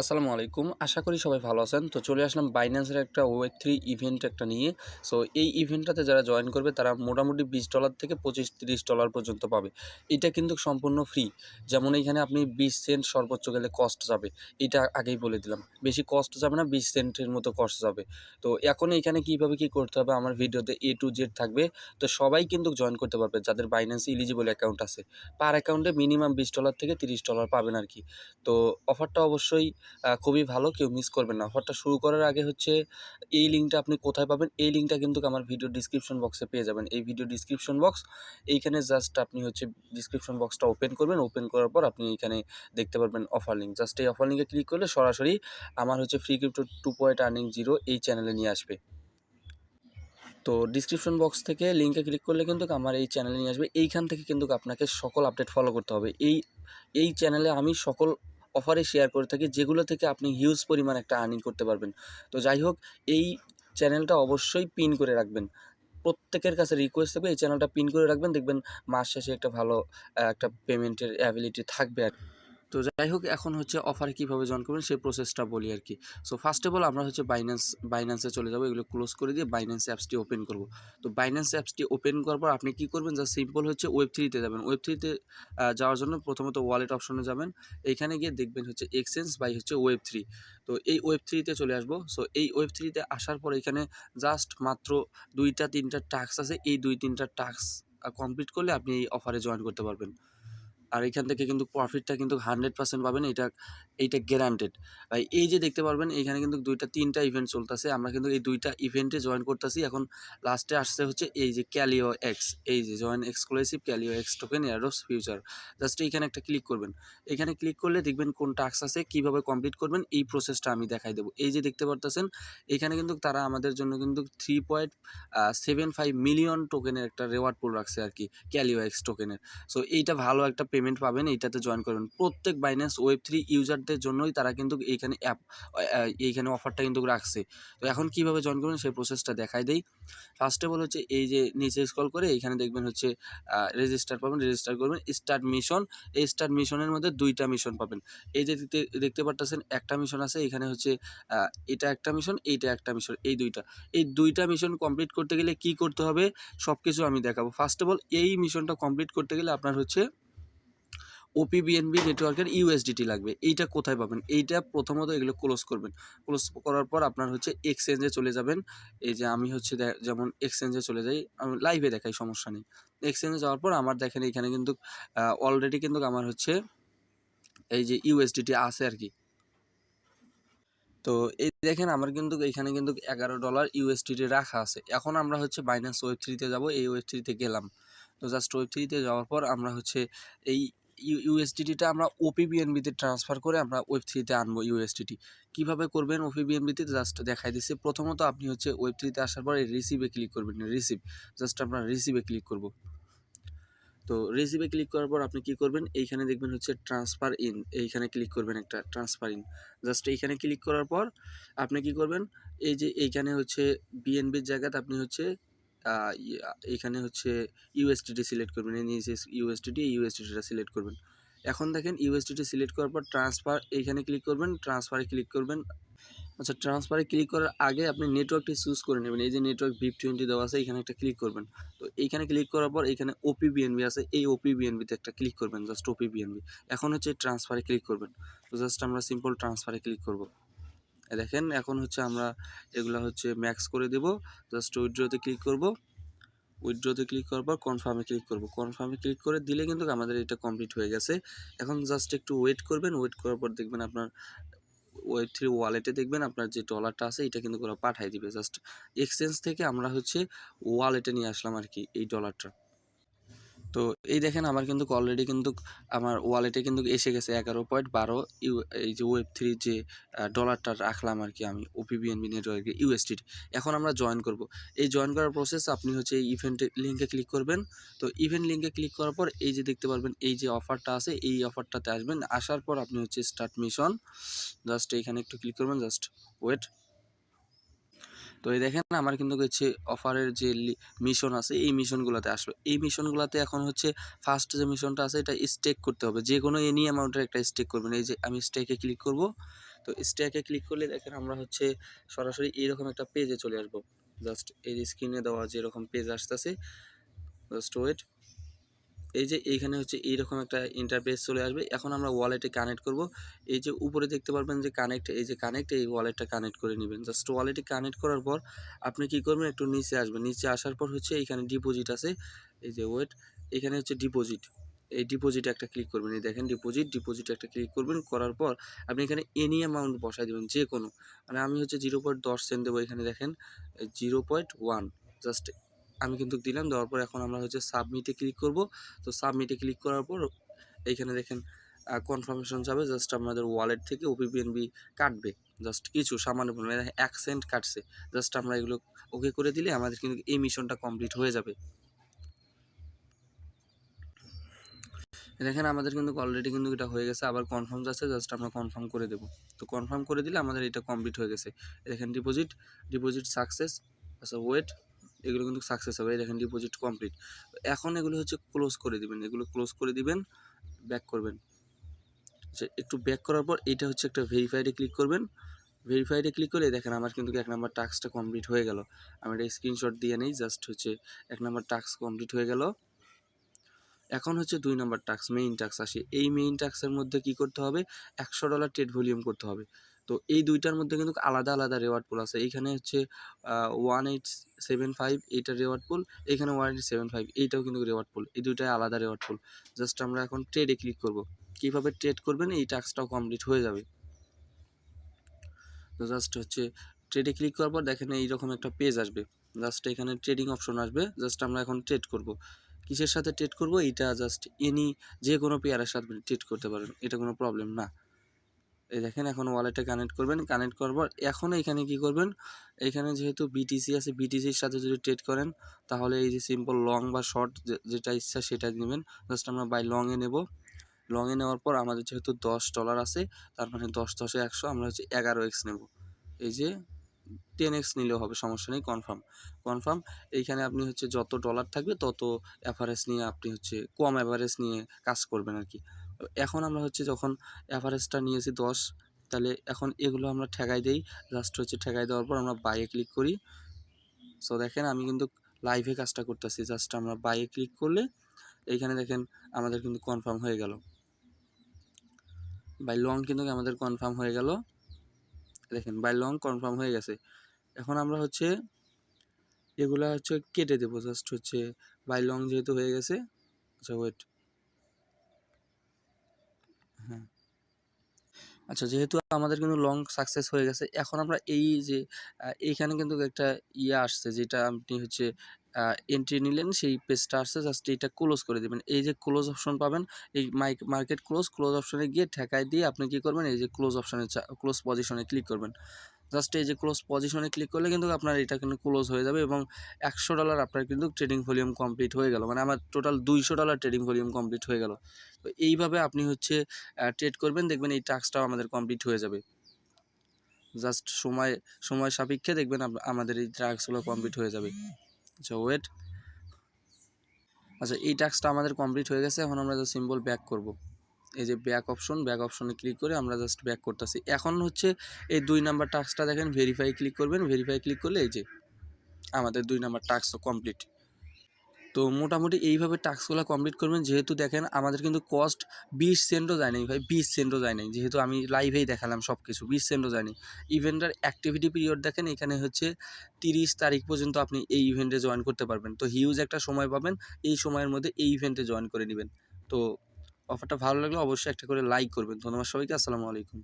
আসসালামু আলাইকুম। আশা করি সবাই ভালো আছেন। তো চলে আসলাম বাইন্যান্সের একটা ওয়েব থ্রি ইভেন্ট একটা নিয়ে। সো এই ইভেন্টটাতে যারা জয়েন করবে, তারা মোটামুটি বিশ ডলার থেকে পঁচিশ তিরিশ ডলার পর্যন্ত পাবে। এটা কিন্তু সম্পূর্ণ ফ্রি যেমন এইখানে আপনি বিশ সেন্ট সর্বোচ্চ গেলে কস্ট যাবে। এটা আগেই বলে দিলাম। বেশি কস্ট যাবে না, বিশ সেন্টের মতো কস্ট যাবে। তো এখন এইখানে কীভাবে কী করতে হবে, আমার ভিডিওতে এ টু জেড থাকবে। তো সবাই কিন্তু জয়েন করতে পারবে, যাদের বাইন্যান্স ইলিজিবল অ্যাকাউন্ট আছে। পার অ্যাকাউন্টে মিনিমাম বিশ ডলার থেকে তিরিশ ডলার পাবেন আর কি। তো অফারটা অবশ্যই খুবই ভালো, কেউ মিস করবেন না। অফারটা শুরু করার আগে হচ্ছে এই লিঙ্কটা আপনি কোথায় পাবেন, এই লিঙ্কটা কিন্তু আমার ভিডিও ডিসক্রিপশন বক্সে পেয়ে যাবেন। এই ভিডিও ডিসক্রিপশন বক্স এইখানে জাস্ট আপনি হচ্ছে ডিসক্রিপশন বক্সটা ওপেন করবেন ওপেন করার পর আপনি এখানে দেখতে পারবেন অফার লিঙ্ক জাস্ট এই অফার লিঙ্কে ক্লিক করলে সরাসরি আমার হচ্ছে free crypto to point earning zero এই চ্যানেলে নিয়ে আসবে। তো ডিসক্রিপশন বক্স থেকে লিঙ্কে ক্লিক করলে কিন্তু আমার এই চ্যানেলে নিয়ে আসবে। এইখান থেকে কিন্তু আপনাকে সকল আপডেট ফলো করতে হবে। এই এই চ্যানেলে আমি সকল অফারে শেয়ার করে থাকি, যেগুলো থেকে আপনি হিউজ পরিমাণ একটা আর্নিং করতে পারবেন তো যাই হোক, এই চ্যানেলটা অবশ্যই পিন করে রাখবেন প্রত্যেকের কাছে রিকোয়েস্ট থাকবে, এই চ্যানেলটা পিন করে রাখবেন, দেখবেন মাস শেষে একটা ভালো একটা পেমেন্টের অ্যাবিলিটি থাকবে আর। তো যাই হোক, এখন হচ্ছে অফারে কীভাবে জয়েন করবেন সেই প্রসেসটা বলি আর কি। সো ফার্স্ট অফ অল আমরা হচ্ছে বাইন্যান্স বাইন্যান্সে চলে যাব, এগুলো ক্লোজ করে দিয়ে বাইন্যান্স অ্যাপসটি ওপেন করব। তো বাইন্যান্স অ্যাপসটি ওপেন করার পর আপনি কী করবেন? যা সিম্পল হচ্ছে ওয়েব থ্রিতে যাবেন। ওয়েব থ্রিতে যাওয়ার জন্য প্রথমত ওয়ালেট অপশনে যাবেন। এইখানে গিয়ে দেখবেন হচ্ছে এক্সচেঞ্জ বাই হচ্ছে ওয়েব থ্রি তো এই ওয়েব থ্রিতে চলে আসব। সো এই ওয়েব থ্রিতে আসার পর এখানে জাস্ট মাত্র দুইটা, তিনটা টাস্ক আছে। এই দুই, তিনটা টাস্ক কমপ্লিট করলে আপনি এই অফারে জয়েন করতে পারবেন। আর এখান থেকে কিন্তু প্রফিটটা কিন্তু হান্ড্রেড পার্সেন্ট পাবেন, এটা, এইটা গ্যারান্টেড ভাই এই যে দেখতে পারবেন এইখানে কিন্তু দুইটা, তিনটা ইভেন্ট চলতেছে। আমরা কিন্তু এই দুইটা ইভেন্টে জয়েন করতেছি। এখন লাস্টে আসছে হচ্ছে এই যে ক্যালিও এক্স এই যে join exclusive Kaleo X token এয়ারোস future just এইখানে একটা ক্লিক করবেন। এখানে ক্লিক করলে দেখবেন কোন টাস্ক আছে, কীভাবে কমপ্লিট করবেন, এই প্রসেসটা আমি দেখাই দেবো। এই যে দেখতে পারতেছেন, এখানে কিন্তু তারা আমাদের জন্য কিন্তু three point seven five million টোকেনের একটা রেওয়ার্ড পুল রাখছে আর কি ক্যালিও এক্স টোকেনের সো এইটা ভালো একটা পেমেন্ট পাবেন, এইটাতে জয়েন করবেন প্রত্যেক বাইন্যান্স ওয়েব থ্রি ইউজারদের জন্যই তারা কিন্তু এইখানে অ্যাপ এইখানে অফারটা কিন্তু রাখছে। তো এখন কীভাবে জয়েন করবেন সেই প্রসেসটা দেখাই দেই। ফার্স্ট অফ অল হচ্ছে এই যে নিচে স্ক্রল করে এইখানে দেখবেন হচ্ছে রেজিস্টার পাবেন রেজিস্টার করবেন স্টার্ট মিশন এই স্টার্ট মিশনের মধ্যে দুইটা মিশন পাবেন। এই যে দেখতে পারতেছেন একটা মিশন আছে, এখানে হচ্ছে এটা একটা মিশন এইটা একটা মিশন এই দুইটা। এই দুইটা মিশন কমপ্লিট করতে গেলে কি করতে হবে? সব কিছু আমি দেখাবো। ফার্স্ট অফ অল এই মিশনটা কমপ্লিট করতে গেলে আপনার হচ্ছে ওপিবিএনবি নেটওয়ার্কের ইউএসডিটি লাগবে। এইটা কোথায় পাবেন? এইটা প্রথমত এগুলো ক্লোজ করবেন। ক্লোজ করার পর আপনার হচ্ছে এক্সচেঞ্জে চলে যাবেন। এই যে আমি হচ্ছে যেমন এক্সচেঞ্জে চলে যাই, আমি লাইভে দেখাই, সমস্যা নেই। এক্সচেঞ্জে যাওয়ার পর আমার দেখেন এখানে কিন্তু অলরেডি কিন্তু আমার হচ্ছে এই যে ইউএসডিটি আছে আর কি। তো এই দেখেন আমার কিন্তু এখানে কিন্তু এগারো ডলার ইউএসডিটি রাখা আছে। এখন আমরা হচ্ছে বাইন্যান্স ওয়েব থ্রিতে যাব। এই ওয়েব থ্রিতে গেলাম। তো জাস্ট ওয়েব থ্রিতে যাওয়ার পর আমরা হচ্ছে এই ইউএসডিটিটা আমরা ওপিবিএনবিতে ট্রান্সফার করে আমরা ওয়েব থ্রিতে আনব ইউএসডিটি কীভাবে করবেন ওপিবিএনবিতে জাস্ট দেখাই দিচ্ছে প্রথমত আপনি হচ্ছে ওয়েব থ্রিতে আসার পর রিসিভে ক্লিক করবেন। রিসিভ জাস্ট আমরা রিসিভে ক্লিক করব। তো রিসিভে ক্লিক করার পর আপনি কি করবেন? এইখানে দেখবেন হচ্ছে ট্রান্সফার ইন এইখানে ক্লিক করবেন একটা ট্রান্সফার ইন জাস্ট এইখানে ক্লিক করার পর আপনি কি করবেন? এই যে এইখানে হচ্ছে বিএনবির জায়গাতে আপনি হচ্ছে আহ, ই- এইখানে হচ্ছে ইউএসডিটি সিলেক্ট করবেন এই নিচে ইউএসডিটি ইউএসডিটিটা সিলেক্ট করবেন। এখন দেখেন ইউএসডিটি সিলেক্ট করার পর ট্রান্সফার এইখানে ক্লিক করবেন ট্রান্সফারে ক্লিক করবেন। আচ্ছা ট্রান্সফারে ক্লিক করার আগে আপনি নেটওয়ার্কটি চুজ করে নেবেন। এই যে নেটওয়ার্ক ভিপ টোয়েন্টি দেওয়া আছে এখানে একটা ক্লিক করবেন। তো এইখানে ক্লিক করার পর এখানে ওপি বিএনবি আছে এই ওপি বিএনবিতে একটা ক্লিক করবেন জাস্ট ওপি বিএনবি এখন হচ্ছে ট্রান্সফারে ক্লিক করবেন। তো জাস্ট আমরা সিম্পল ট্রান্সফারে ক্লিক করব। দেখেন, এখন হচ্ছে আমরা এগুলা হচ্ছে ম্যাক্স করে দেব। জাস্ট উইড্রোতে ক্লিক করব। উইথড্রোতে ক্লিক করার পর কনফার্মে ক্লিক করব। কনফার্মে ক্লিক করে দিলে কিন্তু আমাদের এটা কমপ্লিট হয়ে গেছে। এখন জাস্ট একটু ওয়েট করবেন। ওয়েট করার পর দেখবেন আপনার ওয়েব থ্রি ওয়ালেটে দেখবেন আপনার যে ডলারটা আছে, এটা কিন্তু ওরা পাঠাই দিবে। জাস্ট এক্সচেঞ্জ থেকে আমরা হচ্ছে ওয়ালেটে নিয়ে আসলাম আর কি এই ডলারটা তো এই দেখেন আমার কিন্তু অলরেডি কিন্তু আমার ওয়ালেটে কিন্তু এসে গেছে এগারো পয়েন্ট বারো ইউ, এই যে ওয়েব থ্রি যে ডলারটা রাখলাম আর কি আমি ওপিবিএনবি নেটওয়ার্কে ইউএসটির এখন আমরা জয়েন করব। এই জয়েন করার প্রসেস আপনি হচ্ছে এই ইভেন্টে লিঙ্কে ক্লিক করবেন। তো ইভেন্ট লিঙ্কে ক্লিক করার পর এই যে দেখতে পারবেন এই যে অফারটা আছে, এই অফারটাতে আসবেন। আসার পর আপনি হচ্ছে স্টার্ট মিশন জাস্ট এইখানে একটু ক্লিক করবেন জাস্ট ওয়েট তো এই দেখেন আমার কিন্তু হচ্ছে অফারের যে মিশন আছে, এই মিশনগুলোতে আসলো। এই মিশনগুলোতে এখন হচ্ছে ফার্স্ট যে মিশনটা আছে, এটা স্টেক করতে হবে। যে কোনো এনি অ্যামাউন্টের একটা স্টেক করবেন। এই যে আমি স্টেকে ক্লিক করব, তো স্টেকে ক্লিক করলে দেখেন আমরা হচ্ছে সরাসরি এইরকম একটা পেজে চলে আসব। জাস্ট এই স্ক্রিনে দেওয়া যেরকম পেজ আসতেছে জাস্ট ওয়েট এই যে এইখানে হচ্ছে এইরকম একটা ইন্টারফেস চলে আসবে। এখন আমরা ওয়ালেটে কানেক্ট করব। এই যে উপরে দেখতে পারবেন যে কানেক্ট এই যে কানেক্ট এই ওয়ালেটটা কানেক্ট করে নেবেন। জাস্ট ওয়ালেটে কানেক্ট করার পর আপনি কি করবেন? একটু নিচে আসবেন। নিচে আসার পর হচ্ছে এইখানে ডিপোজিট আছে। এই যে ওয়েট এখানে হচ্ছে ডিপোজিট এই ডিপোজিটে একটা ক্লিক করবেন। এই দেখেন ডিপোজিট ডিপোজিটে একটা ক্লিক করবেন। করার পর আপনি এখানে এনি অ্যামাউন্ট বসাই দেবেন যে কোনো মানে আমি হচ্ছে জিরো পয়েন্ট দশ সেন্ট দেবো এখানে দেখেন। জিরো পয়েন্ট ওয়ান জাস্ট আমি কিন্তু দিলাম, দেওয়ার পর এখন আমরা হচ্ছে সাবমিটে ক্লিক করব। তো সাবমিটে ক্লিক করার পর এইখানে দেখেন কনফার্মেশন যাবে জাস্ট আমাদের ওয়ালেট থেকে ওপিবিএনবি কাটবে। জাস্ট কিছু সামান্য পরিমাণে এক সেন্ট কাটছে। জাস্ট আমরা এগুলো ওকে করে দিলে আমাদের কিন্তু এই মিশনটা কমপ্লিট হয়ে যাবে। দেখেন আমাদের কিন্তু অলরেডি কিন্তু এটা হয়ে গেছে, আবার কনফার্ম যাচ্ছে জাস্ট আমরা কনফার্ম করে দেবো। তো কনফার্ম করে দিলে আমাদের এটা কমপ্লিট হয়ে গেছে। দেখেন ডিপোজিট ডিপোজিট সাকসেস আচ্ছা ওয়েট এগুলো কিন্তু সাকসেস হবে দেখেন ডিপোজিট কমপ্লিট এখন এগুলো হচ্ছে ক্লোজ করে দিবেন, এগুলো ক্লোজ করে দিবেন ব্যাক করবেন। একটু ব্যাক করার পর এটা হচ্ছে একটা ভেরিফাইডে ক্লিক করবেন। ভেরিফাইডে ক্লিক করলে দেখেন আমার কিন্তু এক নাম্বার টাস্কটা কমপ্লিট হয়ে গেল। আমি এটা স্ক্রিনশট দিয়ে নেই জাস্ট হচ্ছে এক নাম্বার টাস্ক কমপ্লিট হয়ে গেল। এখন হচ্ছে দুই নাম্বার টাস্ক মেইন টাস্ক আসে। এই মেইন টাস্কের মধ্যে কি করতে হবে? একশো ডলার ট্রেড ভলিউম করতে হবে। তো এই দুইটার মধ্যে কিন্তু আলাদা আলাদা রেওয়ার্ড পুল আছে। এইখানে হচ্ছে ওয়ান এইট সেভেন ফাইভ এইটার রেওয়ার্ড পুল এইখানে ওয়ান এইট সেভেন ফাইভ এইটাও কিন্তু রেওয়ার্ড পুল এই দুইটাই আলাদা রেওয়ার্ড পুল জাস্ট আমরা এখন ট্রেডে ক্লিক করব। কীভাবে ট্রেড করবেন? এই টাস্কটাও কমপ্লিট হয়ে যাবে। তো জাস্ট হচ্ছে ট্রেডে ক্লিক করার পর দেখেন এইরকম একটা পেজ আসবে। জাস্ট এখানে ট্রেডিং অপশন আসবে। জাস্ট আমরা এখন ট্রেড করব। কিসের সাথে ট্রেড করব? এইটা জাস্ট এনি যে কোনো পেয়ারের সাথে ট্রেড করতে পারেন। এটা কোনো প্রবলেম না। এই দেখেন, এখন ওয়ালেটে কানেক্ট করবেন। কানেক্ট করার পর এখন এখানে কি করবেন? এখানে যেহেতু বিটিসি আছে বিটিসির সাথে যদি ট্রেড করেন, তাহলে এই যে সিম্পল লং বা শর্ট যেটা ইচ্ছা সেটা নেবেন। জাস্ট আমরা বাই লংয়ে নেব। লংয়ে নেওয়ার পর আমাদের যেহেতু দশ ডলার আছে, তার মানে দশ, দশে, একশো আমরা হচ্ছে এগারো এক্স নেব। এই যে টেন এক্স নিলেও হবে, সমস্যা নেই কনফার্ম কনফার্ম এইখানে আপনি হচ্ছে যত ডলার থাকবে, তত অ্যাভারেজ নিয়ে আপনি হচ্ছে কম অ্যাভারেজ নিয়ে কাজ করবেন আর কি। এখন আমরা হচ্ছে যখন অ্যাভারেজটা নিয়েছি দশ, তাহলে এখন এগুলো আমরা ঠেকাই দিই। জাস্ট হচ্ছে ঠেকাই দেওয়ার পর আমরা বাইয়ে ক্লিক করি। সো দেখেন আমি কিন্তু লাইভে কাজটা করতেছি। জাস্ট আমরা বাইয়ে ক্লিক করলে এইখানে দেখেন আমাদের কিন্তু কনফার্ম হয়ে গেল। বাই লং কিন্তু আমাদের কনফার্ম হয়ে গেল। দেখেন বাই লং কনফার্ম হয়ে গেছে। এখন আমরা হচ্ছে এগুলা হচ্ছে কেটে দেবো। জাস্ট হচ্ছে বাই লং যেহেতু হয়ে গেছে আচ্ছা ওয়েট হ্যাঁ। আচ্ছা যেহেতু আমাদের কিন্তু লং সাকসেস হয়ে গেছে, এখন আমরা এই যে এইখানে কিন্তু একটা ইয়ে আসছে যেটা আপনি হচ্ছে এন্ট্রি নিলেন, সেই পেজটা আসছে জাস্ট এইটা ক্লোজ করে দেবেন। এই যে ক্লোজ অপশন পাবেন, এই মাইক মার্কেট ক্লোজ ক্লোজ অপশনে গিয়ে ঠেকায় দিয়ে আপনি কি করবেন, এই যে ক্লোজ অপশনে ক্লোজ পজিশনে ক্লিক করবেন। জাস্ট এই যে ক্লোজ পজিশনে ক্লিক করলে কিন্তু আপনার এটা কিন্তু ক্লোজ হয়ে যাবে এবং একশো ডলার আপনার কিন্তু ট্রেডিং ভলিউম কমপ্লিট হয়ে গেল। মানে আমার টোটাল দুইশো ডলার ট্রেডিং ভলিউম কমপ্লিট হয়ে গেল। তো এইভাবে আপনি হচ্ছে ট্রেড করবেন, দেখবেন এই টাস্কটাও আমাদের কমপ্লিট হয়ে যাবে। জাস্ট সময় সময় সাপেক্ষে দেখবেন আমাদের এই টাস্কগুলো কমপ্লিট হয়ে যাবে। আচ্ছা ওয়েট আচ্ছা এই টাস্কটা আমাদের কমপ্লিট হয়ে গেছে, এখন আমরা সিম্বল ব্যাক করব। এই যে ব্যাক অপশন ব্যাক অপশনে ক্লিক করে আমরা জাস্ট ব্যাক করতেছি। এখন হচ্ছে এই দুই নাম্বার টাস্কটা দেখেন ভেরিফাই ক্লিক করবেন ভেরিফাই ক্লিক করলে এই যে আমাদের দুই নাম্বার টাস্ক কমপ্লিট তো মোটামুটি এইভাবে টাস্কগুলো কমপ্লিট করবেন, যেহেতু দেখেন আমাদের কিন্তু কস্ট বিশ সেন্টও যায় নাই ভাই, বিশ সেন্টও যায় নাই। যেহেতু আমি লাইভেই দেখালাম সব কিছু বিশ সেন্টও যায়নি ইভেন্টের অ্যাক্টিভিটি পিরিয়ড দেখেন, এখানে হচ্ছে তিরিশ তারিখ পর্যন্ত আপনি এই ইভেন্টে জয়েন করতে পারবেন। তো হিউজ একটা সময় পাবেন, এই সময়ের মধ্যে এই ইভেন্টে জয়েন করে নেবেন। তো অফারটা ভালো লাগলে অবশ্যই একটা করে লাইক করবেন। ধন্যবাদ সবাইকে আসসালামু আলাইকুম।